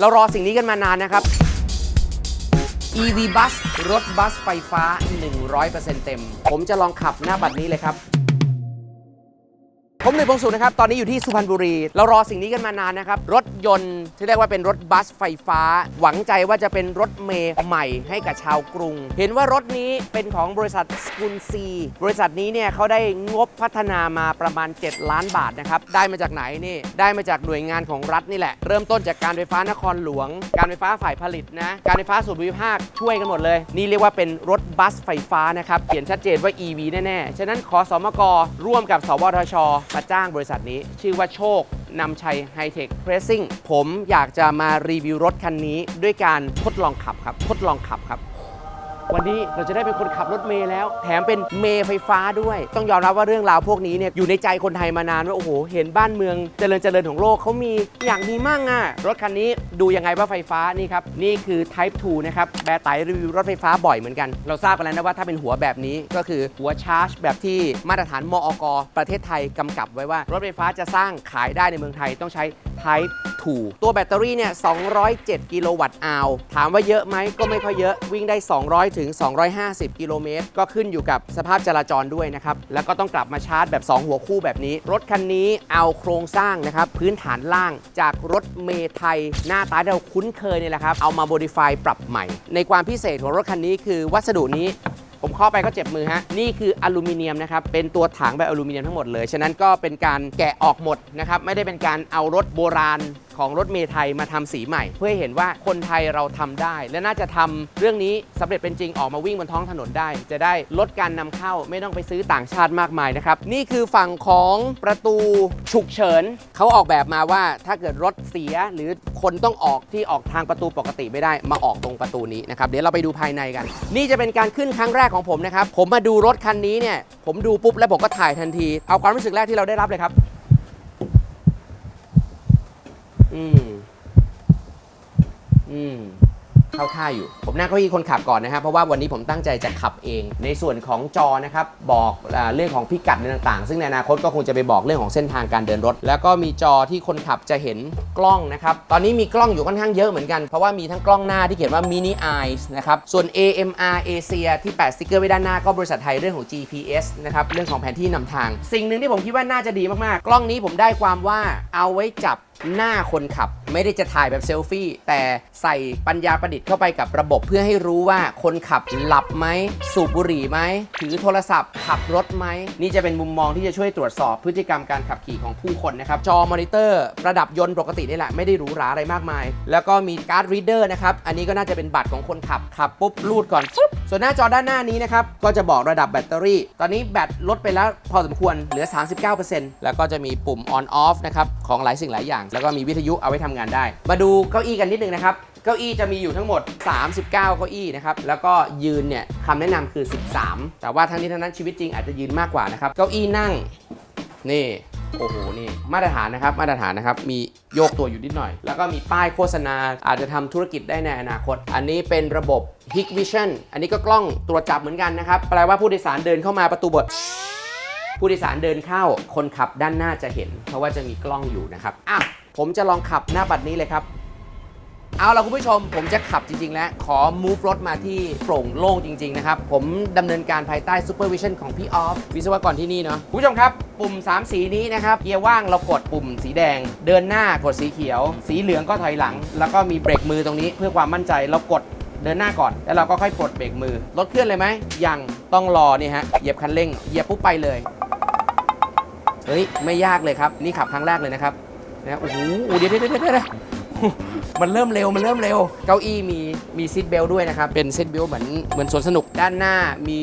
เรารอสิ่งนี้กันมานานนะครับ EV Bus รถบัสไฟฟ้า 100%เต็ม ผมจะลองขับหน้าบัตรนี้เลยครับ ผมหนุ่ยพงศุนะครับ ตอนนี้อยู่ที่สุพรรณบุรี เรารอสิ่งนี้กันมานานนะครับ รถยนต์ที่เรียกว่าเป็นรถบัสไฟฟ้า หวังใจว่าจะเป็นรถเมย์ใหม่ให้กับชาวกรุง เห็นว่ารถนี้เป็นของบริษัทสกุลซี บริษัทนี้เนี่ยเขาได้งบพัฒนามาประมาณ 7 ล้านบาทนะครับ ได้มาจากไหนนี่ ได้มาจากหน่วยงานของรัฐนี่แหละ เริ่มต้นจากการไฟฟ้านครหลวง การไฟฟ้าฝ่ายผลิตนะ การไฟฟ้าส่วนภูมิภาคช่วยกันหมดเลย นี่เรียกว่าเป็นรถบัสไฟฟ้านะครับ เขียนชัดเจนว่า EV แน่ๆ ฉะนั้นขอสมกร่วมกับ สวทชมาจ้างบริษัทนี้ ชื่อว่าโชคนำชัยไฮเทคเพรสซิ่งผมอยากจะมารีวิวรถคันนี้ด้วยการทดลองขับครับ ทดลองขับครับ วันนี้เราจะได้เป็นคนขับรถเมล์แล้ว แถมเป็นเมล์ไฟฟ้าด้วย ต้องยอมรับว่าเรื่องราวพวกนี้เนี่ยอยู่ในใจคนไทยมานานว่าโอ้โหเห็นบ้านเมืองเจริญเจริญของโลกเขามีอย่างดีมากอะรถคันนี้ดูยังไงว่าไฟฟ้านี่ครับนี่คือ Type 2 นะครับแบร์ไตรีวิวรถไฟฟ้าบ่อยเหมือนกัน เราทราบกันแล้วนะว่าถ้าเป็นหัวแบบนี้ก็คือหัวชาร์จ แบบที่มาตรฐานมอกประเทศไทยกำกับไว้ว่ารถไฟฟ้าจะสร้างขายได้ในเมืองไทยต้องใช้ Type 2 ตัวแบตเตอรี่เนี่ย 207 กิโลวัตต์อาวถามว่าเยอะไหมก็ไม่ค่อยเยอะวิ่งได้ 200 ถึง 250 กิโลเมตร ก็ขึ้นอยู่กับสภาพจราจรด้วยนะครับ แล้วก็ต้องกลับมาชาร์จแบบ 2 หัวคู่แบบนี้ รถคันนี้เอาโครงสร้างนะครับ พื้นฐานล่างจากรถเมไทย หน้าตาที่เราคุ้นเคยเนี่ยแหละครับ เอามา modify ปรับใหม่ ในความพิเศษของรถคันนี้คือวัสดุนี้ ผมเข้าไปก็เจ็บมือฮะ นี่คืออลูมิเนียมนะครับ เป็นตัวถังแบบอลูมิเนียมทั้งหมดเลย ฉะนั้นก็เป็นการแกะออกหมดนะครับ ไม่ได้เป็นการเอารถโบราณ ของรถเมล์ไทยมาทำสีใหม่ เพื่อให้เห็นว่าคนไทยเราทำได้ และน่าจะทำเรื่องนี้สำเร็จเป็นจริงออกมาวิ่งบนท้องถนนได้ จะได้ลดการนำเข้าไม่ต้องไปซื้อต่างชาติมากมายนะครับนี่คือฝั่งของประตูฉุกเฉินเขาออกแบบมาว่าถ้าเกิดรถเสียหรือคนต้องออกที่ออกทางประตูปกติไม่ได้มาออกตรงประตูนี้นะครับเดี๋ยวเราไปดูภายในกัน นี่จะเป็นการขึ้นครั้งแรกของผมนะครับผมมาดูรถคันนี้เนี่ยผมดูปุ๊บแล้วผมก็ถ่ายทันที เอาความรู้สึกแรกที่เราได้รับเลยครับ อืมอืม เข้าท่าอยู่ ผมนั่งเก้าอี้คนขับก่อนนะครับ เพราะว่าวันนี้ผมตั้งใจจะขับเอง ในส่วนของจอนะครับบอกอเรื่องของพิกัดต่างๆ ซึ่งในอนาคตก็คงจะไปบอกเรื่องของเส้นทางการเดินรถ แล้วก็มีจอที่คนขับจะเห็นกล้องนะครับตอนนี้มีกล้องอยู่ค่อนข้างเยอะเหมือนกันเพราะว่ามีทั้งกล้องหน้าที่เขียนว่า mini eyes นะครับส่วน AMR Asia ที่แปะสติกเกอร์ไว้ด้านหน้าก็บริษัทไทยเรื่องของ GPS นะครับเรื่องของแผนที่นำทาง สิ่งหนึ่งที่ผมคิดว่าน่าจะดีมากๆ กล้องนี้ผมได้ความว่าเอาไว้จับหน้าคนขับ ไม่ได้จะถ่ายแบบเซลฟี่ แต่ใส่ปัญญาประดิษฐ์เข้าไปกับระบบเพื่อให้รู้ว่าคนขับหลับไหม สูบบุหรี่ไหมถือโทรศัพท์ ขับรถไหม นี่จะเป็นมุมมองที่จะช่วยตรวจสอบพฤติกรรมการขับขี่ของผู้คนนะครับ จอมอนิเตอร์ระดับยนต์ปกตินี่แหละ ไม่ได้หรูหราอะไรมากมาย แล้วก็มีการ์ดรีดเดอร์นะครับ อันนี้ก็น่าจะเป็นบัตรของคนขับ ขับปุ๊บรูดก่อนฟึบส่วนหน้าจอด้านหน้านี้นะครับก็จะบอกระดับแบตเตอรี่ ตอนนี้แบตลดไปแล้วพอสมควรเหลือ 39%แล้วก็จะมีปุ่ม on off นะครับของหลายสิ่งหลายอย่าง แล้วก็มีวิทยุเอาไว้ทำงานได้ มาดูเก้าอี้กันนิดนึงนะครับ เก้าอี้จะมีอยู่ทั้งหมด 39 เก้าอี้นะครับ แล้วก็ยืนเนี่ยคำแนะนำคือ 13 แต่ว่าทั้งนี้ทั้งนั้นชีวิตจริงอาจจะยืนมากกว่านะครับ เก้าอี้นั่ง นี่โอ้โห นี่มาตรฐานนะครับ มาตรฐานนะครับ มีโยกตัวอยู่นิดหน่อย แล้วก็มีป้ายโฆษณา อาจจะทำธุรกิจได้ในอนาคต อันนี้เป็นระบบ Hikvision อันนี้ก็กล้องตรวจจับเหมือนกันนะครับ แปลว่าผู้โดยสารเดินเข้ามาประตูบทผู้โดยสารเดินเข้า คนขับด้านหน้าจะเห็น เพราะว่าจะมีกล้องอยู่นะครับอะ ผมจะลองขับหน้าบัตรนี้เลยครับ เอาล่ะคุณผู้ชม ผมจะขับจริง ๆ แล้ว ขอ move รถมาที่โปร่งโล่งจริง ๆ นะครับ ผมดำเนินการภายใต้ supervision ของพี่ออฟวิศวกรที่นี่เนาะคุณผู้ชมครับ ปุ่ม 3 สีนี้นะครับเกียร์ว่างเรากดปุ่มสีแดง เดินหน้ากดสีเขียว สีเหลืองก็ถอยหลัง แล้วก็มีเบรกมือตรงนี้ เพื่อความมั่นใจเรากดเดินหน้าก่อน แล้วเราก็ค่อยปลดเบรกมือรถเคลื่อนเลยไหมยังต้องรอนี่ฮะเหยียบคันเร่งเหยียบปุ๊บไปเลยเฮ้ยไม่ยากเลยครับ นี่ขับครั้งแรกเลยนะครับ นะโอ้โหเดี๋ยวเดี๋ยวเดี๋ยวเดี๋ยว มันเริ่มเร็ว มันเริ่มเร็ว เก้าอี้มีมีซีทเบลด้วยนะครับ เป็นซีทเบลเหมือนเหมือนสวนสนุกด้านหน้า มี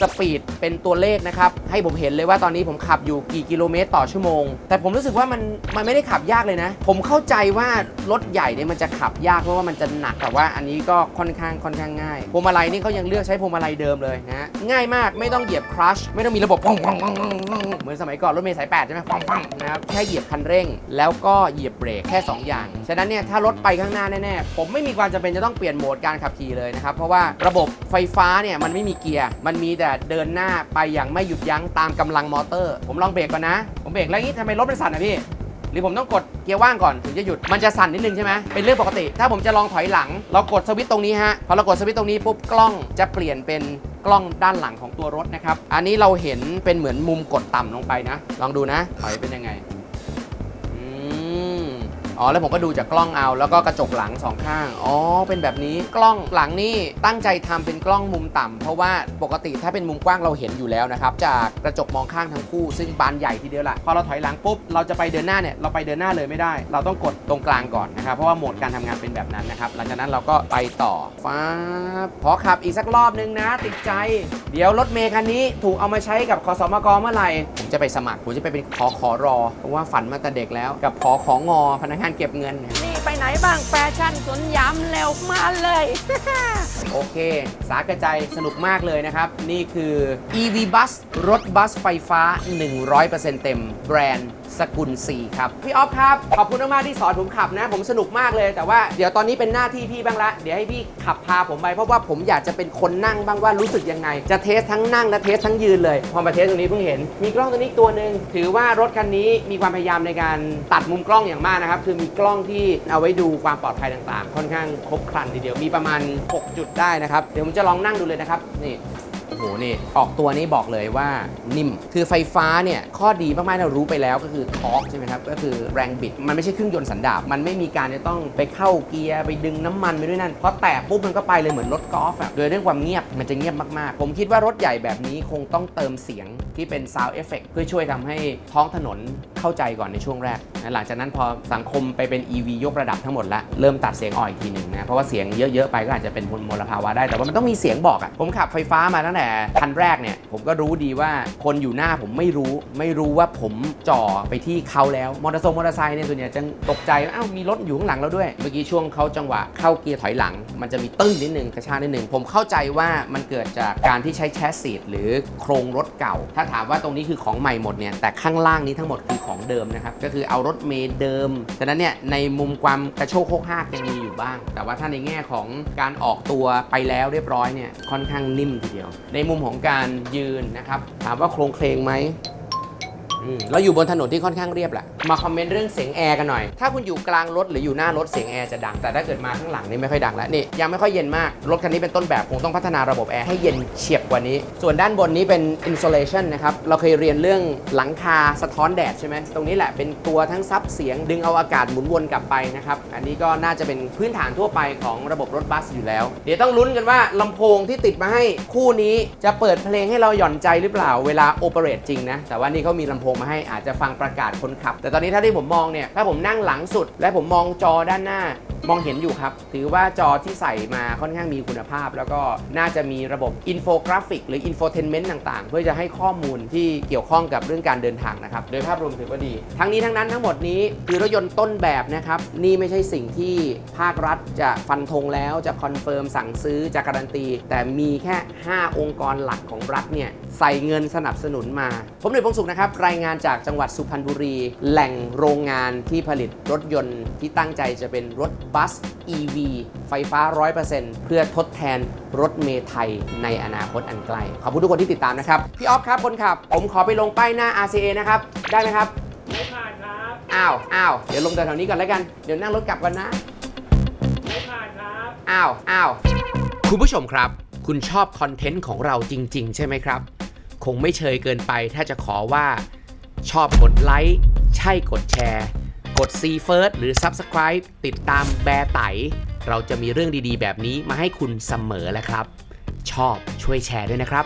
สปีดเป็นตัวเลขนะครับ ให้ผมเห็นเลยว่าตอนนี้ผมขับอยู่กี่กิโลเมตรต่อชั่วโมง แต่ผมรู้สึกว่ามันมันไม่ได้ขับยากเลยนะ ผมเข้าใจว่ารถใหญ่เนี่ยมันจะขับยากเพราะว่ามันจะหนัก แต่ว่าอันนี้ก็ค่อนข้างค่อนข้างง่าย พวงมาลัยนี่เขายังเลือกใช้พวงมาลัยเดิมเลยนะ ง่ายมาก ไม่ต้องเหยียบคลัช ไม่ต้องมีระบบป้องป้องป้องป้องป้องเหมือนสมัยก่อนรถเมล์สายแปดใช่ไหมป้องป้องนะครับ แค่เหยียบคันเร่ง แล้วก็เหยียบเบรกแค่ 2 อย่าง ฉะนั้นเนี่ยถ้ารถไปข้างหน้าแน่ๆผมไม่มีความจำเป็นจะต้องเปลี่ยนโหมดการขับขี่เลยนะครับเพราะว่าระบบไฟฟ้าเนี่ยมันไม่มีเกียร์มันมีแต่เดินหน้าไปอย่างไม่หยุดยั้งตามกำลังมอเตอร์ ผมลองเบรกก่อนนะ ผมเบรกแล้วอย่างนี้ทำไมรถมันสั่นอะพี่หรือผมต้องกดเกียร์ว่างก่อนถึงจะหยุดมันจะสั่นนิดนึงใช่ไหมเป็นเรื่องปกติ ถ้าผมจะลองถอยหลัง เรากดสวิตช์ตรงนี้ฮะพอเรากดสวิตช์ตรงนี้ปุ๊บกล้องจะเปลี่ยนเป็นกล้องด้านหลังของตัวรถนะครับอันนี้เราเห็นเป็นเหมือนมุมกดต่ำลงไปนะ ลองดูนะถอยเป็นยังไง อ๋อแล้วผมก็ดูจากกล้องเอา แล้วก็กระจกหลังสองข้าง อ๋อ เป็นแบบนี้กล้องหลังนี่ตั้งใจทำเป็นกล้องมุมต่ำเพราะว่าปกติถ้าเป็นมุมกว้างเราเห็นอยู่แล้วนะครับ จากกระจกมองข้างทั้งคู่ ซึ่งบานใหญ่ทีเดียวละพอเราถอยหลังปุ๊บเราจะไปเดินหน้าเนี่ยเราไปเดินหน้าเลยไม่ได้ เราต้องกดตรงกลางก่อนนะครับเพราะว่าโหมดการทำงานเป็นแบบนั้นนะครับหลังจากนั้นเราก็ไปต่อฟ้าขอขับอีกสักรอบนึงนะ ติดใจ เดี๋ยวรถเมย์คันนี้ถูกเอามาใช้กับคอสมกเมื่อไหร่ผมจะไปสมัครผมจะไปเป็นขอขอรอเพราะว่าฝันมาแต่เด็กแล้ว กับขอของอพนักงานเก็บเงินนี่ไป ไหนบ้างแฟชั่นสนยามเร็วมาเลย โอเค สากระใจสนุกมากเลยนะครับ นี่คือ EV Bus รถบัสไฟฟ้า 100%เต็ม แบรนด์สกุล C ครับ พี่ออฟครับ ขอบคุณมากๆที่สอนผมขับนะ ผมสนุกมากเลย แต่ว่าเดี๋ยวตอนนี้เป็นหน้าที่พี่บ้างละ เดี๋ยวให้พี่ขับพาผมไป เพราะว่าผมอยากจะเป็นคนนั่งบ้างว่ารู้สึกยังไง จะเทสทั้งนั่งและเทสทั้งยืนเลย พอมาเทสตรงนี้เพิ่งเห็น มีกล้องตัวนี้ตัวหนึ่งถือว่ารถคันนี้มีความพยายามในการตัดมุมกล้องอย่างมากนะครับ คือมีกล้องที่เอาไว้ดูความปลอดภัยต่างๆ ค่อนข้างครบครันทีเดียวมีประมาณ 6 จุดได้นะครับ เดี๋ยวผมจะลองนั่งดูเลยนะครับนี่ โอ้โหนี่ออกตัวนี้บอกเลยว่านิ่ม คือไฟฟ้าเนี่ยข้อดีมากๆเรารู้ไปแล้วก็คือทอร์กใช่ไหมครับก็คือแรงบิด มันไม่ใช่เครื่องยนต์สันดาปมันไม่มีการจะต้องไปเข้าเกียร์ไปดึงน้ำมันไปด้วยนั่นเพราะแตะปุ๊บมันก็ไปเลยเหมือนรถกอล์ฟอะโดยเรื่องความเงียบมันจะเงียบมากๆ ผมคิดว่ารถใหญ่แบบนี้คงต้องเติมเสียงที่เป็น sound effect เพื่อช่วยทำให้ท้องถนนเข้าใจก่อนในช่วงแรกหลังจากนั้นพอสังคมไปเป็น EV ยกระดับทั้งหมดแล้วเริ่มตัดเสียงออกอีกทีหนึ่งนะเพราะว่าเสียงเยอะๆไปก็อาจจะเป็นมลภาวะได้แต่ว่ามันต้องมีเสียงบอกอะผมขับไฟฟ้ามาตั้งแต่คันแรกเนี่ยผมก็รู้ดีว่าคนอยู่หน้าผมไม่รู้ ไม่รู้ว่าผมจ่อไปที่เขาแล้วมอเตอร์ไซค์มอเตอร์ไซค์เนี่ยส่วนใหญ่จะตกใจว่าอ้าวมีรถอยู่ข้างหลังเราด้วย เมื่อกี้ช่วงเขาจังหวะเข้าเกียร์ถอยหลัง มันจะมีตึ้งนิดนึงกระชากนิดนึงผมเข้าใจว่ามันเกิดจากการที่ใช้แชสซีหรือโครงรถเก่า ถ้าถามว่าตรงนี้คือของใหม่หมดเนี่ยแต่ข้างล่างนี้ทั้งหมดคือของเดิมนะครับก็คือเอารถเมย์เดิมฉะนั้นเนี่ยในมุมความกระโชกโคกหากยังมีอยู่บ้าง แต่ว่าถ้าในแง่ของการออกตัวไปแล้วเรียบร้อยเนี่ยค่อนข้างนิ่มทีเดียวในมุมของการยืนนะครับ ถามว่าโครงเคลงไหมอืม เราอยู่บนถนนที่ค่อนข้างเรียบแหละ มาคอมเมนต์เรื่องเสียงแอร์กันหน่อย ถ้าคุณอยู่กลางรถหรืออยู่หน้ารถเสียงแอร์จะดัง แต่ถ้าเกิดมาข้างหลังนี่ไม่ค่อยดังแล้วนี่ยังไม่ค่อยเย็นมาก รถคันนี้เป็นต้นแบบคงต้องพัฒนาระบบแอร์ให้เย็นเฉียบกว่านี้ ส่วนด้านบนนี้เป็น insulation นะครับ เราเคยเรียนเรื่องหลังคาสะท้อนแดดใช่ไหม ตรงนี้แหละเป็นตัวทั้งซับเสียง ดึงเอาอากาศหมุนวนกลับไปนะครับ อันนี้ก็น่าจะเป็นพื้นฐานทั่วไปของระบบรถบัสอยู่แล้ว เดี๋ยวต้องลุ้นกันว่าลำโพงที่ติดมาให้คู่นี้จะเปิดเพลงให้เราหย่อนใจหรือเปล่าเวลาโอเปเรตจริงนะ แต่ว่านี่เขามีลำโพงมาให้อาจจะฟังประกาศคนขับ แต่ตอนนี้ถ้าที่ผมมองเนี่ยถ้าผมนั่งหลังสุด และผมมองจอด้านหน้า มองเห็นอยู่ครับ ถือว่าจอที่ใส่มาค่อนข้างมีคุณภาพ แล้วก็น่าจะมีระบบอินโฟกราฟิกหรืออินโฟเทนเมนต์ต่าง ๆ เพื่อจะให้ข้อมูลที่เกี่ยวข้องกับเรื่องการเดินทางนะครับ โดยภาพรวมถือว่าดี ทั้งนี้ทั้งนั้นทั้งหมดนี้คือรถยนต์ต้นแบบนะครับ นี่ไม่ใช่สิ่งที่ภาครัฐจะฟันธงแล้วจะคอนเฟิร์มสั่งซื้อจะการันตี แต่มีแค่ 5 องค์กรหลักของรัฐเนี่ยใส่เงินสนับสนุนมา ผมเดชพงศ์สุขนะครับรายงานจากจังหวัดสุพรรณบุรี แหล่งโรงงานที่ผลิตรถยนต์ที่ตั้งใจจะเป็นรถบัส EV ไฟฟ้า 100%เพื่อทดแทนรถเมล์ไทยในอนาคตอันใกล้ ขอบคุณทุกคนที่ติดตามนะครับ พี่ออฟครับคนขับ ผมขอไปลงป้ายหน้า RCA นะครับ ได้ไหมครับ ไม่ผ่านครับ อ้าว อ้าว เดี๋ยวลงแถวๆนี้ก่อนแล้วกัน เดี๋ยวนั่งรถกลับกันนะ ไม่ผ่านครับ อ้าว อ้าว คุณผู้ชมครับ คุณชอบคอนเทนต์ของเราจริง ๆ ใช่ไหมครับ คงไม่เชยเกินไปถ้าจะขอว่า ชอบกดไลค์ ใช่กดแชร์ กด See First หรือ Subscribe ติดตามแบร์ไต เราจะมีเรื่องดีๆ แบบนี้มาให้คุณเสมอแหละครับ ชอบช่วยแชร์ด้วยนะครับ